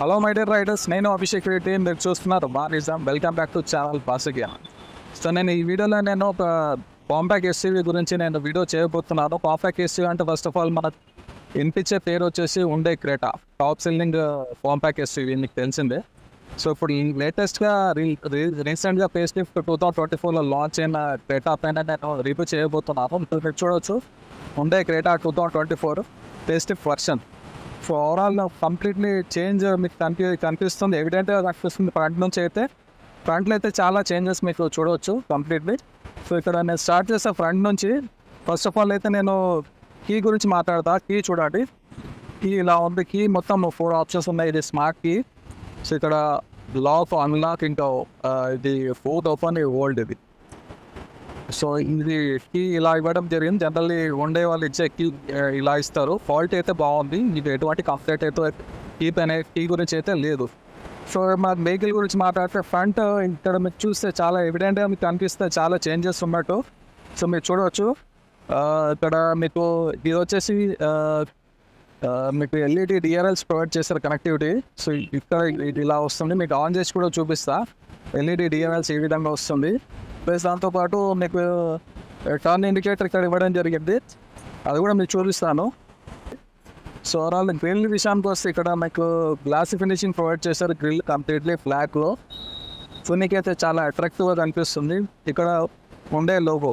Hello my dear riders నేను అభిషేక్ రెడ్డి. మీరు చూస్తున్నారు బారిజం వెల్కమ్ బ్యాక్ టు ఛానల్ పాసిగియా సో నేను ఈ వీడియోలో నేను ఒక కాంపాక్ట్ ఎస్యూవీ గురించి నేను వీడియో చేయబోతున్నాను. కాంపాక్ట్ ఎస్యూవీ అంటే ఫస్ట్ ఆఫ్ ఆల్ మన వినిపించే పేరు వచ్చేసి ఉండే Creta top selling compact SUV మీకు తెలిసిందే. సో ఇప్పుడు ఈ లేటెస్ట్గా రీ రీసెంట్గా face lift two thousand twenty ఫోర్లో లాంచ్ అయిన క్రేటా పైన నేను రివ్యూ చేయబోతున్నాను. మీరు చూడవచ్చు ఉండే Creta two thousand twenty four face lift version overall completely change మీకు కనిపి కనిపిస్తుంది. ఎవిడెంట్గా కనిపిస్తుంది ఫ్రంట్ నుంచి అయితే. ఫ్రంట్లో అయితే చాలా చేంజెస్ మీకు చూడవచ్చు కంప్లీట్లీ సో ఇక్కడ నేను స్టార్ట్ చేసే ఫ్రంట్ నుంచి ఫస్ట్ ఆఫ్ ఆల్ అయితే నేను కీ గురించి మాట్లాడతా. కీ చూడండి. కీ ఇలా ఉంది. కీ మొత్తం ఫోర్ ఆప్షన్స్ ఉన్నాయి. ఇది స్మార్ట్ కీ సో ఇక్కడ లాక్ అన్లాక్ ఇంకా ఇది ఫోర్త్ ఓపెన్ ఓల్డ్ ఇది. సో ఇది కీ ఇలా ఇవ్వడం జరిగింది. జనరల్లీ ఉండే వాళ్ళు ఇచ్చే కీ ఇలా ఇస్తారు. ఫాల్ట్ అయితే బాగుంది. మీకు ఎటువంటి కంప్లైంట్ అయితే కీప్ అనే కీ గురించి అయితే లేదు. సో మా వెహికల్ గురించి మాట్లాడితే ఫ్రంట్ ఇక్కడ మీరు చూస్తే చాలా ఎవిడెంట్గా మీకు కనిపిస్తే చాలా చేంజెస్ ఉన్నట్టు. సో మీరు చూడవచ్చు ఇక్కడ మీకు ఇది వచ్చేసి మీకు ఎల్ఈడి డిఆర్ఎల్స్ ప్రొవైడ్ చేస్తారు కనెక్టివిటీ సో ఇక్కడ ఇది ఇలా వస్తుంది. మీకు ఆన్ చేసి కూడా చూపిస్తా. ఎల్ఈడి డిఆర్ఎల్స్ ఈ విధంగా వస్తుంది. ప్లస్ దాంతోపాటు మీకు టర్న్ ఇండికేటర్ ఇక్కడ ఇవ్వడం జరిగింది అది కూడా మీకు చూపిస్తాను సో ఓవరాల్ గ్రిల్ విషయానికి వస్తే ఇక్కడ మీకు గ్లాస్ ఫినిషింగ్ ప్రొవైడ్ చేశారు గ్రిల్ కంప్లీట్లీ ఫ్లాక్లో సో అయితే చాలా అట్రాక్టివ్గా కనిపిస్తుంది. ఇక్కడ ఉండే లోగో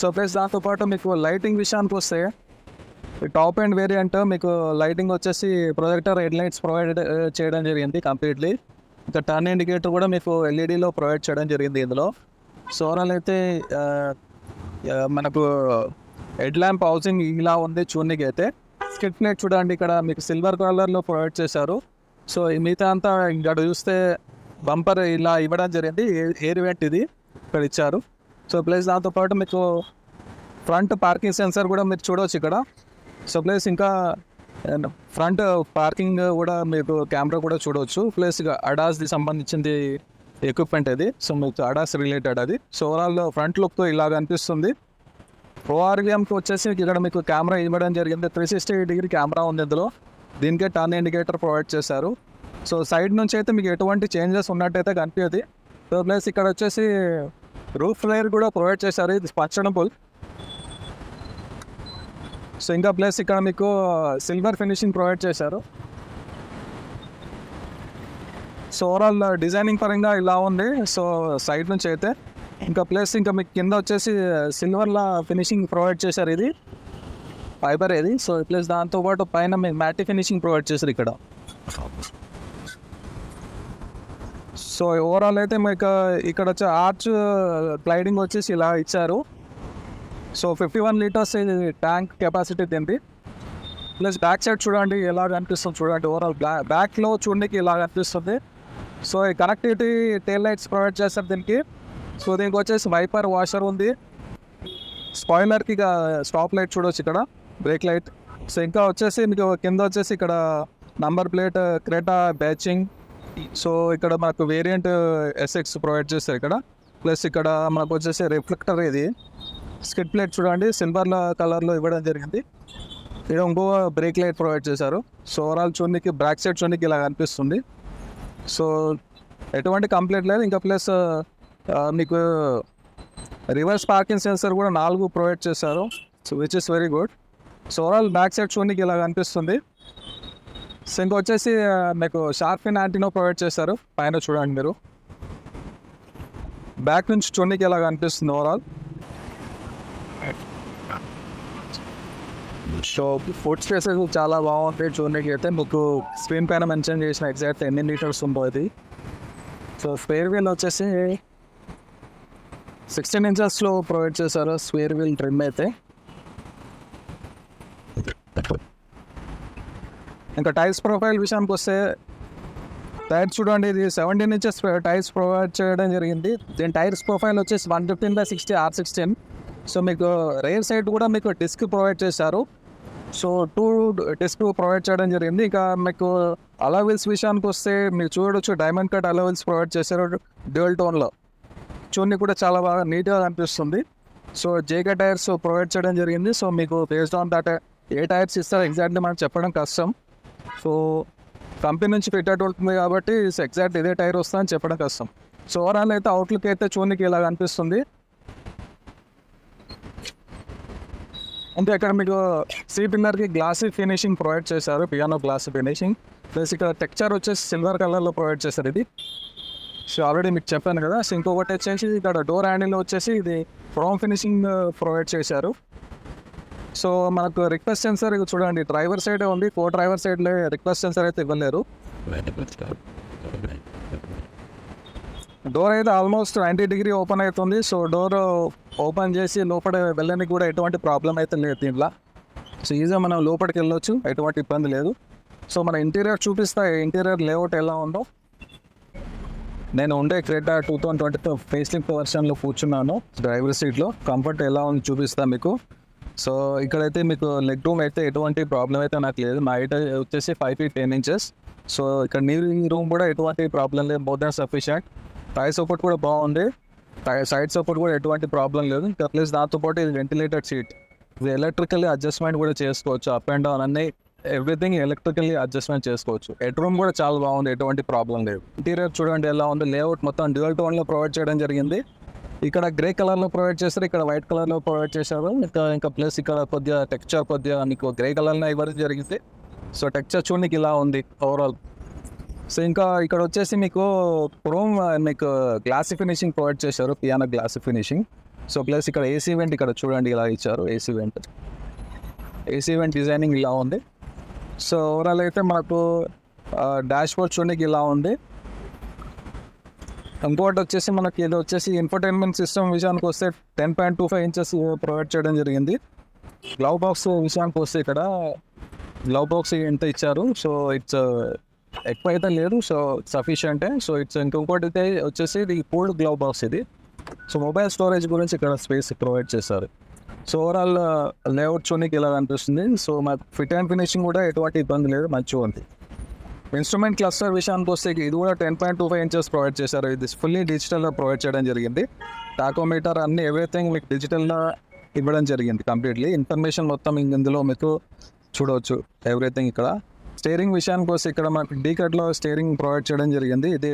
సో ప్లస్ దాంతోపాటు మీకు లైటింగ్ విషయానికి వస్తే టాప్ అండ్ వేరియంట్ మీకు లైటింగ్ వచ్చేసి ప్రొజెక్టర్ హెడ్ లైట్స్ ప్రొవైడ్ చేయడం జరిగింది కంప్లీట్లీ ఇంకా టర్న్ ఇండికేటర్ కూడా మీకు ఎల్ఈడిలో ప్రొవైడ్ చేయడం జరిగింది ఇందులో. సో ఓవరాల్ అయితే మనకు హెడ్ ల్యాంప్ హౌసింగ్ ఇలా ఉంది చూడడానికి అయితే స్కిట్ నెట్ చూడండి ఇక్కడ మీకు సిల్వర్ కలర్లో ప్రొవైడ్ చేశారు. సో మిగతా అంతా ఇక్కడ చూస్తే బంపర్ ఇలా ఇవ్వడం జరిగింది. ఎయిర్ వెంట్ ఇది ఇక్కడ ఇచ్చారు. సో ప్లస్ దాంతోపాటు మీకు ఫ్రంట్ పార్కింగ్ సెన్సర్ కూడా మీరు చూడవచ్చు ఇక్కడ. సో ప్లస్ ఇంకా ఫ్రంట్ పార్కింగ్ కూడా మీకు కెమెరా కూడా చూడవచ్చు ప్లస్ ఇక అడాస్ది సంబంధించింది ఎక్విప్మెంట్ అది. సో మీకు అడాస్ రిలేటెడ్ అది. సో ఓవరాల్ ఫ్రంట్ లుక్ ఇలా కనిపిస్తుంది ఓఆర్విఎంకి వచ్చేసి ఇక్కడ మీకు కెమెరా ఇవ్వడం జరిగింది. త్రీ సిక్స్టీ డిగ్రీ కెమెరా ఉంది ఇందులో. దీనికే టర్న్ ఇండికేటర్ ప్రొవైడ్ చేశారు. సో సైడ్ నుంచి అయితే మీకు ఎటువంటి చేంజెస్ ఉన్నట్టయితే కనిపించదు సో ప్లస్ ఇక్కడ వచ్చేసి రూఫ్ లేయర్ కూడా ప్రొవైడ్ చేశారు. ఇది స్పంచనబుల్ సో ఇంకా ప్లస్ ఇక్కడ మీకు సిల్వర్ ఫినిషింగ్ ప్రొవైడ్ చేశారు. సో ఓవరాల్ డిజైనింగ్ పరంగా ఇలా ఉంది. సో సైడ్ నుంచి అయితే ఇంకా ప్లస్ ఇంకా మీకు కింద వచ్చేసి సిల్వర్లా ఫినిషింగ్ ప్రొవైడ్ చేశారు ఇది. ఫైబర్ ఇది సో ప్లస్ దాంతోపాటు పైన మీకు మ్యాటి ఫినిషింగ్ ప్రొవైడ్ చేశారు ఇక్కడ. సో ఓవరాల్ అయితే మీకు uh, ఇక్కడ వచ్చే ఆర్చ్ గ్లైడింగ్ uh, వచ్చేసి ఇలా ఇచ్చారు. సో ఫిఫ్టీ వన్ లీటర్స్ ఇది ట్యాంక్ కెపాసిటీ తింది ప్లస్ బ్యాక్ సైడ్ చూడండి ఎలా కనిపిస్తుంది చూడండి. ఓవరాల్ బ్లా బ్యాక్లో చూడడానికి ఇలా కనిపిస్తుంది సో ఈ కనెక్టివిటీ టైల్ లైట్స్ ప్రొవైడ్ చేస్తారు దీనికి. సో దీనికి వచ్చేసి వైపర్ వాషర్ ఉంది. స్పాయిలర్కి ఇక స్టాప్ లైట్ చూడవచ్చు ఇక్కడ బ్రేక్ లైట్ సో ఇంకా వచ్చేసి మీకు కింద వచ్చేసి ఇక్కడ number plate Creta badging so ఇక్కడ మనకు వేరియంట్ ఎస్ఎక్స్ ప్రొవైడ్ చేస్తారు ఇక్కడ. ప్లస్ ఇక్కడ మనకు వచ్చేసి రిఫ్లెక్టర్ ఇది. స్కిట్ ప్లేట్ చూడండి సిల్వర్ కలర్లో ఇవ్వడం జరిగింది. ఇక్కడ ఇంకో బ్రేక్ లైట్ ప్రొవైడ్ చేశారు. సో ఓవరాల్ చూడడానికి బ్యాక్ సైడ్ చూడడానికి ఇలా కనిపిస్తుంది. సో ఎటువంటి కంప్లైంట్ లేదు. ఇంకా ప్లస్ మీకు రివర్స్ పార్కింగ్ సెన్సర్ కూడా నాలుగు ప్రొవైడ్ చేశారు so which is very good so overall back side చూడడానికి ఇలా కనిపిస్తుంది సో ఇంకా వచ్చేసి మీకు షార్ఫిన్ యాంటీనో ప్రొవైడ్ చేశారు పైన చూడండి మీరు. బ్యాక్ నుంచి చూడడానికి ఇలా కనిపిస్తుంది ఓవరాల్ సో ఫుడ్ స్పేసెస్ చాలా బాగుంటాయి చూడడానికి అయితే మీకు స్క్రీన్ పైన మెన్షన్ చేసిన ఎగ్జాక్ట్ ఎన్ని లీటర్స్ ఉంటుంది సో స్పేర్ వీల్ వచ్చేసి సిక్స్టీన్ ఇంచెస్లో ప్రొవైడ్ చేశారు స్పేర్ వీల్ ట్రిమ్ అయితే. ఇంకా టైర్స్ ప్రొఫైల్ విషయానికి వస్తే టైర్స్ చూడండి ఇది సెవెంటీన్ ఇంచెస్ టైర్స్ ప్రొవైడ్ చేయడం జరిగింది. దీని టైర్స్ ప్రొఫైల్ వచ్చేసి one fifteen by sixty R sixteen so మీకు రేర్ సైడ్ కూడా మీకు డిస్క్ ప్రొవైడ్ చేశారు. సో టూ డిస్క్ ప్రొవైడ్ చేయడం జరిగింది. ఇక మీకు అలవెల్స్ విషయానికి వస్తే మీరు చూడొచ్చు diamond cut alloy wheels provide చేశారు డ్యూల్ టోన్లో చూడని కూడా చాలా బాగా నీట్గా కనిపిస్తుంది. సో జేకే టైర్స్ ప్రొవైడ్ చేయడం జరిగింది. సో మీకు బేస్డ్ ఆన్ దట్ ఏ టైర్స్ ఇస్తారో ఎగ్జాక్ట్లీ మనం చెప్పడం కష్టం. సో కంపెనీ నుంచి ఫిట్ ఉంటుంది కాబట్టి ఎగ్జాక్ట్ ఇదే టైర్ వస్తుందని చెప్పడం కష్టం. సో ఓవరాల్ అయితే అవుట్లుక్ అయితే చూడనికి ఇలా అనిపిస్తుంది అంటే అక్కడ మీకు సీ పిల్లర్కి గ్లాసీ ఫినిషింగ్ ప్రొవైడ్ చేశారు పియానో గ్లాస్ ఫినిషింగ్. ప్లస్ ఇక్కడ టెక్చర్ వచ్చేసి సిల్వర్ కలర్లో ప్రొవైడ్ చేశారు ఇది. సో ఆల్రెడీ మీకు చెప్పాను కదా సో ఇంకొకటి వచ్చేసి ఇక్కడ డోర్ హ్యాండిల్ వచ్చేసి ఇది ఫ్రోమ్ ఫినిషింగ్ ప్రొవైడ్ చేశారు. సో మనకు రిక్వెస్ట్ సెన్సర్ ఇది చూడండి డ్రైవర్ సైడ్ ఉంది కో డ్రైవర్ సైడ్లో రిక్వెస్ట్ సెన్సర్ అయితే ఇవ్వలేరు డోర్ అయితే ఆల్మోస్ట్ నైంటీ డిగ్రీ ఓపెన్ అవుతుంది సో డోర్ ఓపెన్ చేసి లోపల వెళ్ళడానికి కూడా ఎటువంటి ప్రాబ్లం అయితే లేదు దీంట్లో. సో ఈజీగా మనం లోపలికి వెళ్ళొచ్చు. ఎటువంటి ఇబ్బంది లేదు. సో మన ఇంటీరియర్ చూపిస్తా. ఇంటీరియర్ లేఅవుట్ ఎలా ఉందో. నేను ఉండే Creta two thousand twenty two face lift వర్షన్లో కూర్చున్నాను డ్రైవర్ సీట్లో కంఫర్ట్ ఎలా ఉంది చూపిస్తాను మీకు. సో ఇక్కడైతే మీకు లెగ్ రూమ్ అయితే ఎటువంటి ప్రాబ్లం అయితే నాకు లేదు. మా హైట్ వచ్చేసి five feet ten inches so ఇక్కడ నీరు రూమ్ కూడా ఎటువంటి ప్రాబ్లం లేదు. More than sufficient thigh support కూడా బాగుంది. సైడ్ సపోర్ట్ కూడా ఎటువంటి ప్రాబ్లం లేదు. ఇంకా ప్లస్ దాంతోపాటు ఇది వెంటిలేటెడ్ సీట్ ఇది ఎలక్ట్రికల్లీ అడ్జస్ట్మెంట్ కూడా చేసుకోవచ్చు. అప్ అండ్ డౌన్ అన్నీ ఎవ్రీథింగ్ ఎలక్ట్రికల్లీ అడ్జస్ట్మెంట్ చేసుకోవచ్చు. హెడ్ రూమ్ కూడా చాలా బాగుంది. ఎటువంటి ప్రాబ్లం లేదు. ఇంటీరియర్ చూడండి ఎలా ఉంది. లేఅవుట్ మొత్తం డ్యూయల్ టోన్లో ప్రొవైడ్ చేయడం జరిగింది. ఇక్కడ గ్రే కలర్లో ప్రొవైడ్ చేస్తారు ఇక్కడ వైట్ కలర్లో ప్రొవైడ్ చేశారు. ఇంకా ఇంకా ప్లస్ ఇక్కడ కొద్దిగా టెక్చర్ కొద్దిగా నీకు గ్రే కలర్లో ఇవ్వడం జరిగింది. సో టెక్చర్ చూడడానికి ఇలా ఉంది ఓవరాల్ సో ఇంకా ఇక్కడ వచ్చేసి మీకు క్రోమ్ మీకు గ్లాస్ ఫినిషింగ్ ప్రొవైడ్ చేశారు piano glass finishing so plus ఇక్కడ ఏసీ వెంట్ ఇక్కడ చూడండి ఇలా ఇచ్చారు AC vent AC vent designing ఇలా ఉంది. సో ఓవరాల్ అయితే మనకు డాష్ బోర్డ్ చూడడానికి ఇలా ఉంది. ఇంకోటి వచ్చేసి మనకి ఇది వచ్చేసి ఇన్ఫర్టైన్మెంట్ సిస్టమ్ విషయానికి వస్తే ten point two five inches provide చేయడం జరిగింది. గ్లవ్ బాక్స్ విషయానికి వస్తే ఇక్కడ గ్లవ్ బాక్స్ ఎంత ఇచ్చారు? సో ఇట్స్ ఎక్కువ అయితే లేదు. సో సఫిషియంటే సో ఇట్స్ ఇంకొకటి అయితే వచ్చేసి ఇది కోల్డ్ గ్లవ్ బాక్స్ ఇది. సో మొబైల్ స్టోరేజ్ గురించి ఇక్కడ స్పేస్ ప్రొవైడ్ చేశారు. సో ఓవరాల్ లేఅవుట్ చూడడానికి ఇలా అనిపిస్తుంది? సో మా ఫిట్ అండ్ ఫినిషింగ్ కూడా ఎటువంటి ఇబ్బంది లేదు. మంచిగా ఉంది. ఇన్స్ట్రుమెంట్ క్లస్టర్ విషయానికి వస్తే ఇది కూడా ten point two five inches provide చేశారు. ఇది ఫుల్లీ డిజిటల్లో ప్రొవైడ్ చేయడం జరిగింది. టాకోమీటర్ అన్ని ఎవ్రీథింగ్ మీకు డిజిటల్లో ఇవ్వడం జరిగింది కంప్లీట్లీ ఇన్ఫర్మేషన్ మొత్తం ఇందులో మీకు చూడవచ్చు. ఎవ్రీథింగ్ ఇక్కడ. స్టీరింగ్ విషయానికి వస్తే ఇక్కడ మాకు డీకట్లో స్టీరింగ్ ప్రొవైడ్ చేయడం జరిగింది. ఇది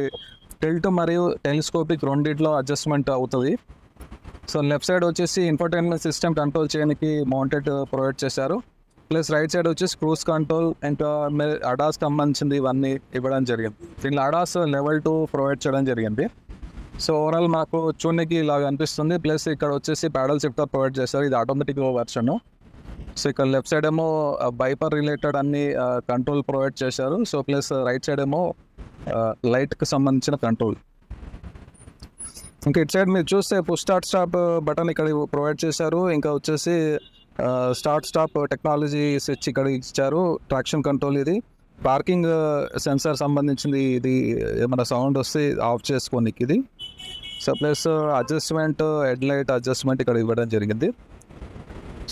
టెల్ట్ మరియు టెలిస్కోపిక్ రెండిట్లో అడ్జస్ట్మెంట్ అవుతుంది. సో లెఫ్ట్ సైడ్ వచ్చేసి ఇన్ఫర్టైన్మెంట్ సిస్టమ్ కంట్రోల్ చేయడానికి మౌంటెడ్ ప్రొవైడ్ చేశారు. ప్లస్ రైట్ సైడ్ వచ్చేసి క్రూజ్ కంట్రోల్ అండ్ అడాస్ సంబంధించింది ఇవన్నీ ఇవ్వడం జరిగింది. దీనిలో అడాస్ లెవెల్ టూ ప్రొవైడ్ చేయడం జరిగింది. సో ఓవరాల్ మాకు చూడడానికి ఇలాగ అనిపిస్తుంది. ప్లస్ ఇక్కడ వచ్చేసి ప్యాడల్ షిఫ్టర్ ప్రొవైడ్ చేశారు. ఇది ఆటోమేటిక్ వర్షన్ సో ఇక్కడ లెఫ్ట్ సైడ్ ఏమో బైపర్ రిలేటెడ్ అన్ని కంట్రోల్ ప్రొవైడ్ చేశారు. సో ప్లస్ రైట్ సైడ్ ఏమో లైట్కి సంబంధించిన కంట్రోల్. ఇంకా ఇటు సైడ్ మీరు చూస్తే పుష్ స్టార్ట్ స్టాప్ బటన్ ఇక్కడ ప్రొవైడ్ చేశారు. ఇంకా వచ్చేసి స్టార్ట్ స్టాప్ టెక్నాలజీ స్విచ్ ఇక్కడ ఇచ్చారు. ట్రాక్షన్ కంట్రోల్ ఇది. పార్కింగ్ సెన్సార్ సంబంధించింది ఇది ఏమైనా సౌండ్ వస్తే ఆఫ్ చేసుకోనికి ఇది. So plus adjustment head light adjustment ఇక్కడ ఇవ్వడం జరిగింది.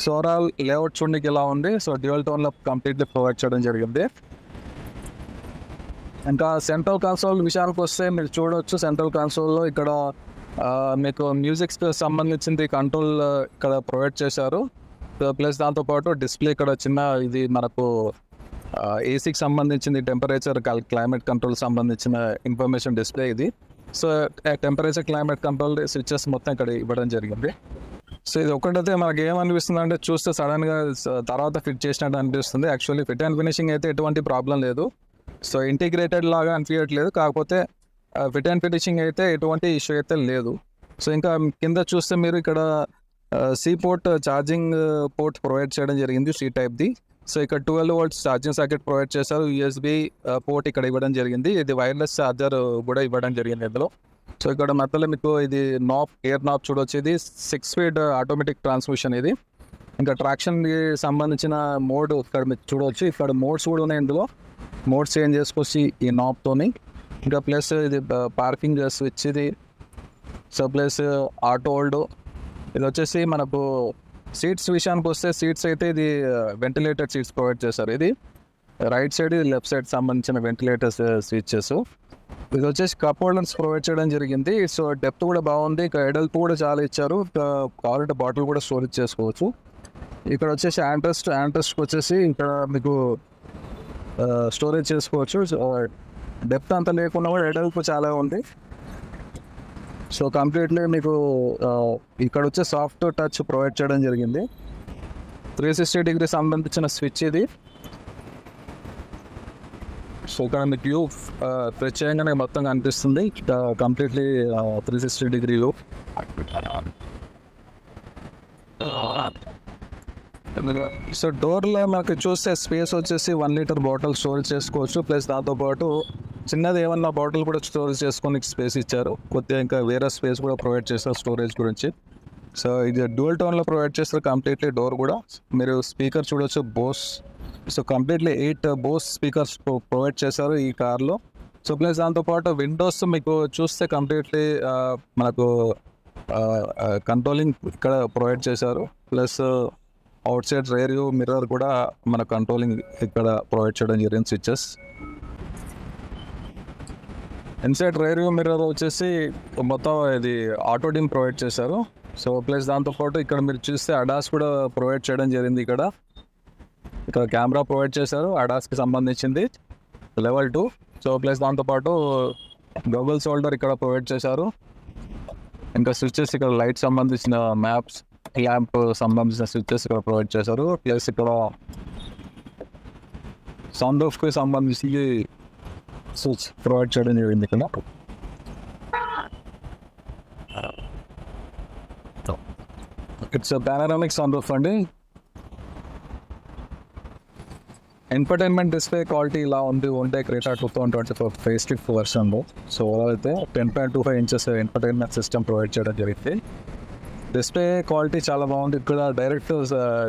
సో ఓవరాల్ లేఅవుట్ చూడడానికి ఇలా ఉంది? సో డ్యూయల్ టోన్లో కంప్లీట్లీ ప్రొవైడ్ చేయడం జరిగింది. ఇంకా సెంట్రల్ కన్సోల్ విషయానికి వస్తే మీరు చూడవచ్చు సెంట్రల్ కన్సోల్లో ఇక్కడ మీకు మ్యూజిక్ సంబంధించింది కంట్రోల్ ఇక్కడ ప్రొవైడ్ చేశారు. ప్లస్ దాంతోపాటు డిస్ప్లే ఇక్కడ చిన్న ఇది మనకు ఏసీకి సంబంధించింది టెంపరేచర్ క్లైమేట్ కంట్రోల్ సంబంధించిన ఇన్ఫర్మేషన్ డిస్ప్లే ఇది. So temperature climate control switches మొత్తం ఇక్కడ ఇవ్వడం జరిగింది. సో ఇది ఒకటైతే మనకి ఏమనిపిస్తుంది అంటే చూస్తే సడన్గా తర్వాత ఫిట్ చేసినట్టు అనిపిస్తుంది. యాక్చువల్లీ ఫిట్ అండ్ ఫినిషింగ్ అయితే ఎటువంటి ప్రాబ్లం లేదు. సో ఇంటిగ్రేటెడ్ లాగా అనిపించట్లేదు కాకపోతే ఫిట్ అండ్ ఫినిషింగ్ అయితే ఎటువంటి ఇష్యూ అయితే లేదు. సో ఇంకా కింద చూస్తే మీరు ఇక్కడ C port charging port provide చేయడం జరిగింది సి టైప్ది సో ఇక్కడ twelve volts charging socket provide చేశారు. యూఎస్బి పోర్ట్ ఇక్కడ ఇవ్వడం జరిగింది. ఇది వైర్లెస్ ఛార్జర్ కూడా ఇవ్వడం జరిగింది ఇందులో. సో ఇక్కడ మధ్యలో మీకు ఇది నాప్ ఎయిర్ నాప్ చూడొచ్చు ఇది సిక్స్ స్పీడ్ ఆటోమేటిక్ ట్రాన్స్మిషన్ ఇది. ఇంకా ట్రాక్షన్కి సంబంధించిన మోడ్ ఇక్కడ మీరు చూడవచ్చు ఇక్కడ మోడ్స్ కూడా ఉన్నాయి ఇందులో. మోడ్స్ చేంజ్ చేసుకోవచ్చు ఈ నాబ్తోని ఇంకా ప్లస్ ఇది పార్కింగ్ స్విచ్ ఇది సో ప్లస్ ఆటో హోల్డ్ ఇది వచ్చేసి మనకు సీట్స్ విషయానికి వస్తే సీట్స్ అయితే ఇది వెంటిలేటెడ్ సీట్స్ ప్రొవైడ్ చేశారు ఇది రైట్ సైడ్ ఇది లెఫ్ట్ సైడ్ సంబంధించిన వెంటిలేటర్స్ స్విచ్చెస్ ఇది వచ్చేసి కప్ హోల్డర్స్ ప్రొవైడ్ చేయడం జరిగింది. సో డెప్త్ కూడా బాగుంది. ఇక ఎడల్పు కూడా చాలా ఇచ్చారు. కావాలంటే బాటిల్ కూడా స్టోరేజ్ చేసుకోవచ్చు ఇక్కడ వచ్చేసి యాంట్రస్ట్ యాంట్రస్ట్కి వచ్చేసి ఇక్కడ మీకు స్టోరేజ్ చేసుకోవచ్చు. డెప్త్ అంత లేకుండా కూడా ఎడల్పు చాలా ఉంది. సో కంప్లీట్లీ మీకు ఇక్కడ వచ్చే సాఫ్ట్ టచ్ ప్రొవైడ్ చేయడం జరిగింది. త్రీ సిక్స్టీ డిగ్రీ సంబంధించిన స్విచ్ ఇది. సో ఇక్కడ వ్యూ ప్రత్యేకంగా నాకు మొత్తం కనిపిస్తుంది completely three sixty degree view so డోర్లో మనకు చూస్తే స్పేస్ వచ్చేసి వన్ లీటర్ బాటిల్ స్టోర్ చేసుకోవచ్చు. ప్లస్ దాంతోపాటు చిన్నది ఏమన్నా బాటిల్ కూడా స్టోరేజ్ చేసుకొని స్పేస్ ఇచ్చారు. కొద్దిగా ఇంకా వేరే స్పేస్ కూడా ప్రొవైడ్ చేస్తారు స్టోరేజ్ గురించి. సో ఇది డ్యూల్ టోన్లో ప్రొవైడ్ చేస్తారు. కంప్లీట్లీ డోర్ కూడా. మీరు స్పీకర్ చూడొచ్చు. Bose so completely eight Bose speakers provide చేశారు ఈ కార్లో. సో ప్లస్ దాంతోపాటు విండోస్ మీకు చూస్తే కంప్లీట్లీ మనకు కంట్రోలింగ్ ఇక్కడ ప్రొవైడ్ చేశారు. Plus outside rear mirror కూడా మన కంట్రోలింగ్ ఇక్కడ ప్రొవైడ్ చేయడం జరిగింది స్విచ్చెస్. ఇన్సైడ్ రేర్ మిర్రర్ వచ్చేసి మొత్తం ఇది ఆటో డిమ్ ప్రొవైడ్ చేశారు. సో ప్లస్ దాంతోపాటు ఇక్కడ మీరు చూస్తే అడాస్ కూడా ప్రొవైడ్ చేయడం జరిగింది ఇక్కడ. ఇక్కడ కెమెరా ప్రొవైడ్ చేశారు అడాస్కి సంబంధించింది. లెవెల్ టూ సో ప్లస్ దాంతోపాటు గూగుల్ షోల్డర్ ఇక్కడ ప్రొవైడ్ చేశారు. ఇంకా స్విచ్చెస్ ఇక్కడ లైట్ సంబంధించిన మ్యాప్స్ ల్యాంప్ సంబంధించిన స్విచ్చెస్ ఇక్కడ ప్రొవైడ్ చేశారు. ప్లస్ ఇక్కడ సౌండ్ ఆఫ్కి సంబంధించి స్విచ్ ప్రొవైడ్ చేయడం జరిగింది ఇక్కడ. ఇట్స్ పానరామిక్ సౌండ్ ఆఫ్ అండి. ఎంటర్టైన్మెంట్ డిస్ప్లే క్వాలిటీ ఇలా ఉంది ఉంటే Creta two thousand twenty four face lift వర్షన్లో so అయితే ten point two five inches entertainment system provide చేయడం జరిగింది. డిస్ప్లే క్వాలిటీ చాలా బాగుంది. ఇక్కడ డైరెక్ట్ uh,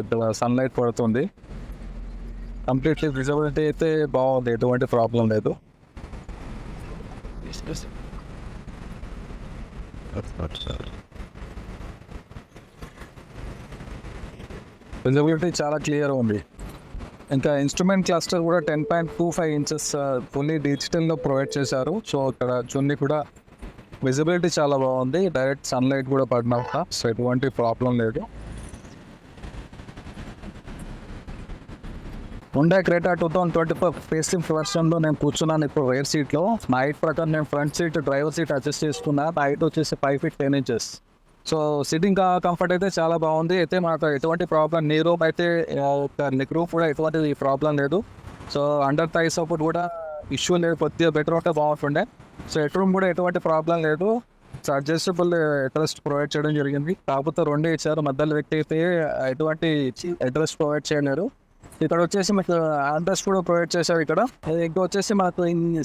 ఇక్కడ సన్లైట్ పడుతుంది. కంప్లీట్లీ విజిబిలిటీ అయితే బాగుంది. ఎటువంటి ప్రాబ్లం లేదు. విజిబిలిటీ చాలా క్లియర్ ఉంది. ఇంకా ఇన్స్ట్రుమెంట్ క్లస్టర్ కూడా ten point two five inches fully డిజిటల్లో provide చేశారు. సో అక్కడ చున్ని కూడా విజిబిలిటీ చాలా బాగుంది. డైరెక్ట్ సన్లైట్ కూడా పడినాక సో ఎటువంటి ప్రాబ్లం లేదు. ఉండే Creta two thousand twenty four facing వర్షన్లో నేను కూర్చున్నాను ఇప్పుడు రేర్ సీట్లో నా హైట్ ప్రకారం నేను front seat driver seat adjust చేసుకున్నా. హైట్ వచ్చేసి five feet ten inches so sitting comfort అయితే చాలా బాగుంది. అయితే మాకు ఎటువంటి ప్రాబ్లం నీ రూమ్ అయితే నెక్ రూమ్ కూడా ఎటువంటి ప్రాబ్లం లేదు. సో అండర్ థై సపోర్ట్ కూడా ఇష్యూ లేదు. కొద్దిగా బెటర్ ఉంటే బాగుంటుండే. సో ఎట్ రూమ్ కూడా ఎటువంటి ప్రాబ్లం లేదు. సో అడ్జస్టబుల్ అడ్రస్ ప్రొవైడ్ చేయడం జరిగింది. కాకపోతే రెండే ఇచ్చారు. మధ్యలో వ్యక్తి అయితే ఎటువంటి అడ్రస్ ప్రొవైడ్ చేయలేరు. ఇక్కడ వచ్చేసి మీకు అడ్రస్ కూడా ప్రొవైడ్ చేశారు ఇక్కడ. ఇంకా వచ్చేసి మనకు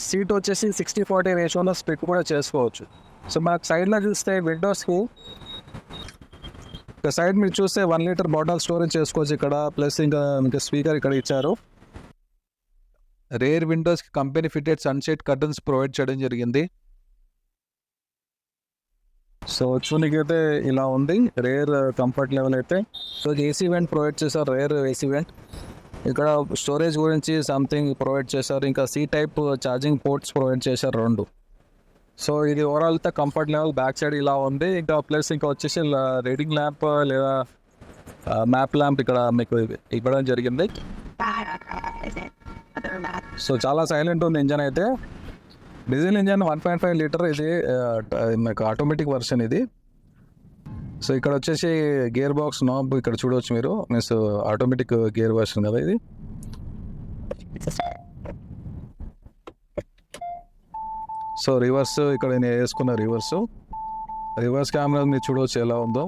సీట్ వచ్చేసి సిక్స్టీ ఫార్టీ రేషియోలో స్ప్లిట్ కూడా చేసుకోవచ్చు. సో మనకు సైడ్లో చూస్తే విండోస్కి ఇక సైడ్ మీరు చూస్తే వన్ లీటర్ బాటిల్ స్టోరేజ్ చేసుకోవచ్చు ఇక్కడ. ప్లస్ ఇంకా ఇంకా స్పీకర్ ఇక్కడ ఇచ్చారు. Rear విండోస్కి company fitted sunshade curtains provide చేయడం జరిగింది. సో చూనికి అయితే ఇలా ఉంది. రేర్ కంఫర్ట్ లెవెల్ అయితే. సో ఏసీ వెంట్ ప్రొవైడ్ చేశారు. రేర్ ఏసీ వెంట్ ఇక్కడ స్టోరేజ్ గురించి సంథింగ్ ప్రొవైడ్ చేశారు. ఇంకా C type charging ports provide చేశారు రెండు. సో ఇది ఓవరాల్ అయితే కంఫర్ట్ లెవెల్ బ్యాక్ సైడ్ ఇలా ఉంది. ఇంకా ప్లస్ ఇంకా వచ్చేసి రీడింగ్ ల్యాంప్ లేదా మ్యాప్ ల్యాంప్ ఇక్కడ మీకు ఇవ్వడం జరిగింది. సో చాలా సైలెంట్ ఉంది ఇంజన్ అయితే. Diesel engine one point five liter ఇది మీకు ఆటోమేటిక్ వర్షన్ ఇది. సో ఇక్కడ వచ్చేసి గేర్ బాక్స్ నాబ్ ఇక్కడ చూడవచ్చు మీరు. మీన్స్ ఆటోమేటిక్ గేర్ వర్షన్ కదా ఇది. సో రివర్స్ ఇక్కడ నేను వేసుకున్న రివర్స్. రివర్స్ కెమెరా మీరు చూడవచ్చు ఎలా ఉందో.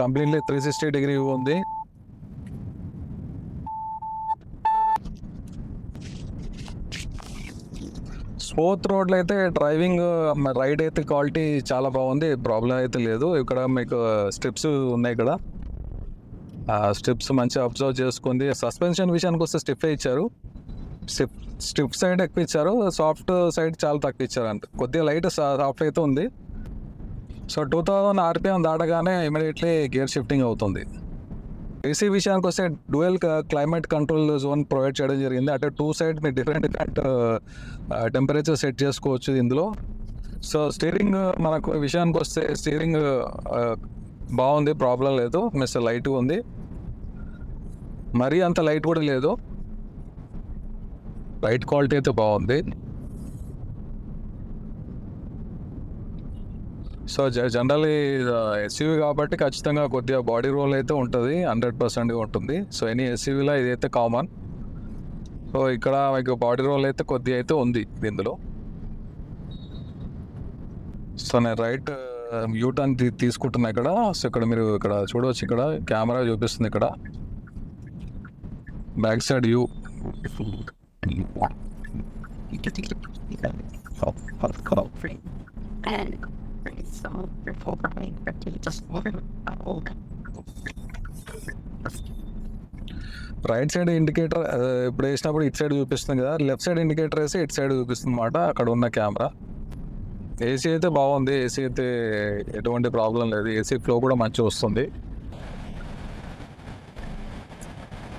కంప్లీట్లీ త్రీ సిక్స్టీ డిగ్రీ ఉంది. స్పోర్త్ రోడ్లో అయితే డ్రైవింగ్ రైడ్ అయితే క్వాలిటీ చాలా బాగుంది. ప్రాబ్లం అయితే లేదు. ఇక్కడ మీకు స్టెప్స్ ఉన్నాయి ఇక్కడ స్టెప్స్ మంచిగా అబ్జర్వ్ చేసుకుంది. సస్పెన్షన్ విషయానికి వస్తే స్టిఫ్ ఇచ్చారు. స్టెప్ స్టిప్ సైడ్ ఎక్కువ ఇచ్చారు. సాఫ్ట్ సైడ్ చాలా తక్కువ ఇచ్చారు అంట కొద్దిగా లైట్ సాఫ్ట్ అయితే ఉంది. సో టూ థౌజండ్ ఆర్పిఎం దాటగానే ఇమీడియట్లీ గేర్ షిఫ్టింగ్ అవుతుంది. ఏసీ విషయానికి వస్తే dual climate control zone provide చేయడం జరిగింది. అంటే టూ సైడ్ మీరు డిఫరెంట్ డిఫరెంట్ టెంపరేచర్ సెట్ చేసుకోవచ్చు ఇందులో. సో స్టీరింగ్ మనకు విషయానికి వస్తే స్టీరింగ్ బాగుంది ప్రాబ్లం లేదు. మిస్ లైట్ ఉంది. మరీ అంత లైట్ కూడా లేదు. లైట్ క్వాలిటీ అయితే బాగుంది. సో జనరల్లీ ఎస్యూవి కాబట్టి ఖచ్చితంగా కొద్దిగా బాడీ రోల్ అయితే ఉంటుంది. హండ్రెడ్ పర్సెంట్గా ఉంటుంది. సో ఎనీ ఎస్యూవీలో ఇదైతే కామన్ సో ఇక్కడ మీకు బాడీ రోల్ అయితే కొద్దిగా అయితే ఉంది ఇందులో. సో నేను రైట్ యూ టర్న్ తీసుకుంటున్నా ఇక్కడ. సో ఇక్కడ మీరు ఇక్కడ చూడవచ్చు. ఇక్కడ కెమెరా చూపిస్తుంది ఇక్కడ. Back side you. Right side indicator ఇప్పుడు వేసినప్పుడు ఇటు సైడ్ చూపిస్తుంది కదా. లెఫ్ట్ సైడ్ ఇండికేటర్ వేసి ఇటు సైడ్ చూపిస్తుంది అన్నమాట అక్కడ ఉన్న కెమెరా. ఏసీ అయితే బాగుంది. ఏసీ అయితే ఎటువంటి ప్రాబ్లం లేదు. ఏసీ ఫ్లో కూడా మంచిగా వస్తుంది.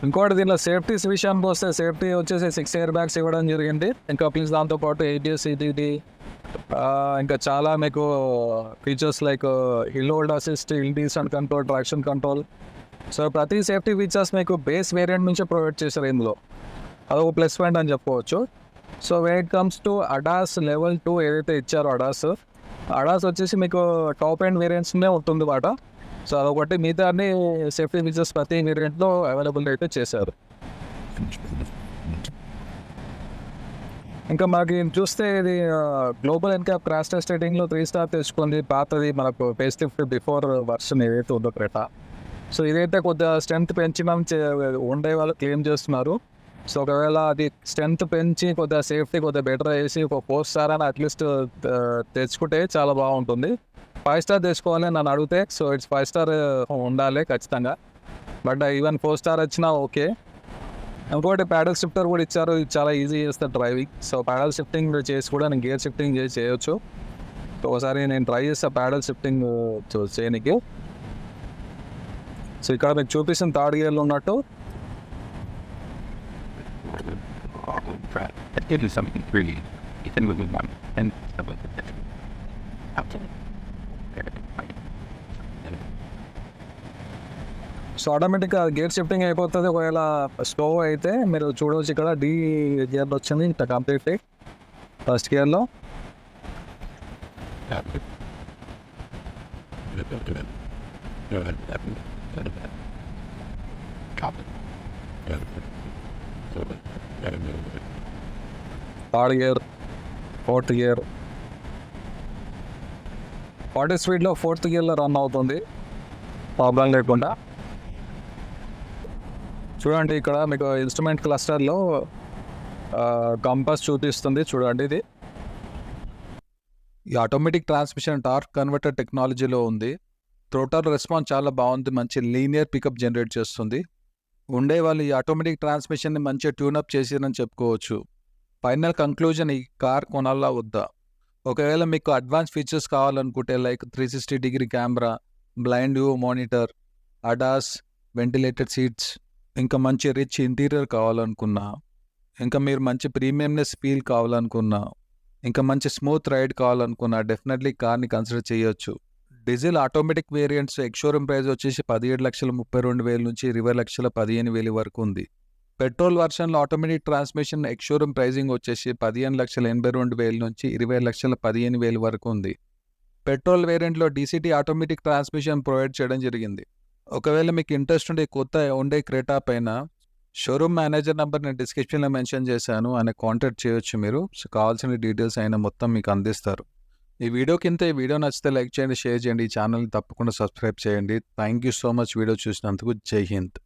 ఇంకోటి దీనిలో సేఫ్టీస్ విషయానికి వస్తే సేఫ్టీ వచ్చేసి సిక్స్ ఇయర్ బ్యాగ్స్ ఇవ్వడం జరిగింది. ఇంకా ప్లీజ్ దాంతోపాటు ఏటీఎస్ ఈటీడీ ఇంకా చాలా మీకు features like hill hold assist hill descent control traction control so ప్రతి సేఫ్టీ ఫీచర్స్ మీకు బేస్ వేరియంట్ నుంచి ప్రొవైడ్ చేశారు ఇందులో. అదొక ప్లస్ పాయింట్ అని చెప్పుకోవచ్చు. So when it comes to ADAS level two ఏదైతే ఇచ్చారో అడాస్ అడాస్ వచ్చేసి మీకు టాప్ అండ్ వేరియంట్స్నే ఉంటుంది మాట సో అదొకటి. మిగతా అన్ని సేఫ్టీ ఫీచర్స్ ప్రతి వేరియంట్లో అవైలబుల్ అయితే చేశారు. ఇంకా మనకి చూస్తే ఇది గ్లోబల్ ఎన్క్యాప్ క్రాష్ టెస్ట్ రేటింగ్లో త్రీ స్టార్ తెచ్చుకుంది. పాతది మనకు ఫేస్ లిఫ్ట్ బిఫోర్ వర్షన్ ఏదైతే ఉందో క్రేట సో ఇదైతే కొద్దిగా స్ట్రెంత్ పెంచడం చే- ఉండే వాళ్ళు క్లెయిమ్ చేస్తున్నారు. సో ఒకవేళ అది స్ట్రెంత్ పెంచి కొద్దిగా సేఫ్టీ కొద్దిగా బెటర్ చేసి ఒక ఫోర్ స్టార్ అని అట్లీస్ట్ తెచ్చుకుంటే చాలా బాగుంటుంది. ఫైవ్ స్టార్ తెచ్చుకోవాలి నన్ను అడిగితే సో ఇట్స్ ఫైవ్ స్టార్ ఉండాలి ఖచ్చితంగా. బట్ ఈవెన్ ఫోర్ స్టార్ వచ్చినా ఓకే. ఇంకోటి ప్యాడల్ షిఫ్టర్ కూడా ఇచ్చారు ఇది చాలా ఈజీ చేస్తారు డ్రైవింగ్. సో ప్యాడల్ షిఫ్టింగ్ చేసి కూడా నేను గేర్ షిఫ్టింగ్ చేసి చేయొచ్చు. ఒకసారి నేను ట్రై చేస్తా ప్యాడల్ షిఫ్టింగ్ చేయనికి. సో ఇక్కడ మీకు చూపిస్తున్న థర్డ్ గేర్లో ఉన్నట్టు It is something really Ethan would want and about it. Out. So ఆటోమేటిక్గా గేర్ షిఫ్టింగ్ అయిపోతుంది. ఒకవేళ స్లో అయితే మీరు చూడవచ్చు ఇక్కడ డి గేర్లో వచ్చింది. ఇంత కంప్లీట్లీ ఫస్ట్ గేర్లో third gear fourth gear forty స్పీడ్లో ఫోర్త్ గేర్లో రన్ అవుతుంది. ప్రాబ్లం లేకుండా. చూడండి ఇక్కడ మీకు ఇన్స్ట్రుమెంట్ క్లస్టర్లో కంపాస్ చూపిస్తుంది చూడండి ఇది. ఈ ఆటోమేటిక్ ట్రాన్స్మిషన్ టార్క్ కన్వర్టర్ టెక్నాలజీలో ఉంది. థ్రోటర్ రెస్పాన్స్ చాలా బాగుంది మంచి లీనియర్ పికప్ జనరేట్ చేస్తుంది. ఉండే వాళ్ళు ఈ ఆటోమేటిక్ ట్రాన్స్మిషన్ని మంచిగా ట్యూనప్ చేసిరని చెప్పుకోవచ్చు. ఫైనల్ కంక్లూజన్ ఈ కార్ కొనాలా వద్దా? ఒకవేళ మీకు అడ్వాన్స్ ఫీచర్స్ కావాలనుకుంటే like three sixty degree camera blind view monitor ADAS ventilated seats ఇంకా మంచి రిచ్ ఇంటీరియర్ కావాలనుకున్నా ఇంకా మీరు మంచి ప్రీమియంనెస్ ఫీల్ కావాలనుకున్నా ఇంకా మంచి స్మూత్ రైడ్ కావాలనుకున్నా డెఫినెట్లీ కార్ని కన్సిడర్ చేయొచ్చు. Diesel automatic variants ex showroom price వచ్చేసి పదిహేడు లక్షల ముప్పై రెండు వేల నుంచి ఇరవై లక్షల పదిహేను వేలు వరకు ఉంది. Petrol వర్షన్లో automatic transmission ex showroom pricing వచ్చేసి పదిహేను లక్షల ఎనభై రెండు వేల నుంచి ఇరవై లక్షల పదిహేను వేలు వరకు ఉంది. పెట్రోల్ వేరియంట్లో డీసీటీ ఆటోమేటిక్ ట్రాన్స్మిషన్ ప్రొవైడ్ చేయడం జరిగింది. ఒకవేళ మీకు ఇంట్రెస్ట్ ఉండే కొత్త ఉండే క్రేటా పైన షోరూమ్ మేనేజర్ నెంబర్ నేను డిస్క్రిప్షన్లో మెన్షన్ చేశాను ఆయన కాంటాక్ట్ చేయొచ్చు మీరు. సో కావాల్సిన డీటెయిల్స్ ఆయన మొత్తం మీకు అందిస్తారు. ఈ వీడియో కింద ఈ వీడియో నచ్చితే లైక్ చేయండి షేర్ చేయండి. ఈ ఛానల్ని తప్పకుండా సబ్స్క్రైబ్ చేయండి. Thank you so much video చూసినందుకు జై హింద్.